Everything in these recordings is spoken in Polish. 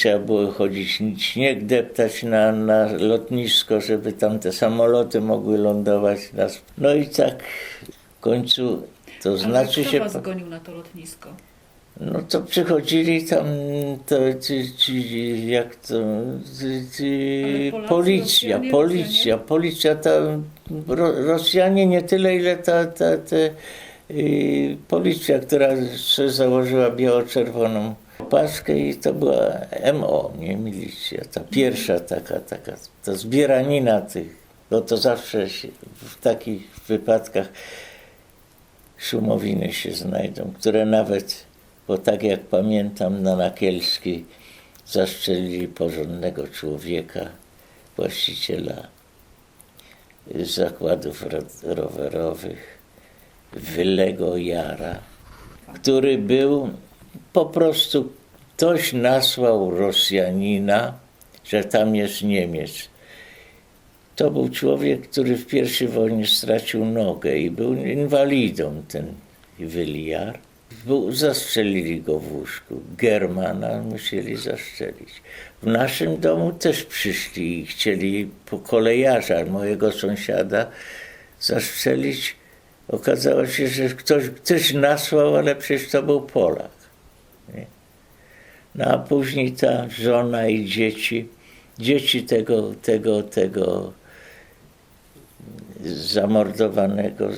trzeba było chodzić, śnieg deptać na, na lotnisko, żeby tam te samoloty mogły lądować. Na... sp- No i tak w końcu, to znaczy kto się... was gonił na to lotnisko? No to przychodzili tam, to ci, ci jak to, ci, Ale Polacy, policja, Rosjanie, policja, policja, ta, ro, Rosjanie nie tyle, ile ta, ta, ta y, policja, która założyła biało-czerwoną paskę i to była MO, nie milicja, ta pierwsza taka, taka, ta zbieranina tych, bo to zawsze się w takich wypadkach szumowiny się znajdą, które nawet, bo tak jak pamiętam, na Nakielskiej zastrzelili porządnego człowieka, właściciela zakładów ro- rowerowych, Wylego Jara, który był po prostu, ktoś nasłał Rosjanina, że tam jest Niemiec. To był człowiek, który w pierwszej wojnie stracił nogę i był inwalidą, ten Wyliar. Był, zastrzelili go w łóżku. Germana musieli zastrzelić. W naszym domu też przyszli i chcieli po kolejarza, mojego sąsiada, zastrzelić. Okazało się, że ktoś też nasłał, ale przecież to był Polak. No a później ta żona i dzieci, dzieci tego, tego, tego zamordowanego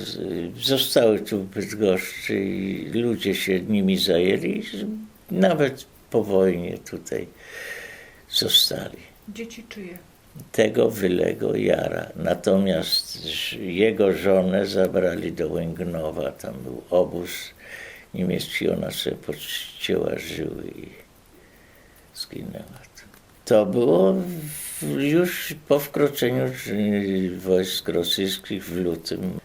zostały tu w Bydgoszczy i ludzie się nimi zajęli. Nawet po wojnie tutaj zostali. Dzieci czyje? Tego Wylego Jara. Natomiast jego żonę zabrali do Łęgnowa. Tam był obóz niemiecki. Ona sobie podcięła żyły To było już po wkroczeniu wojsk rosyjskich w lutym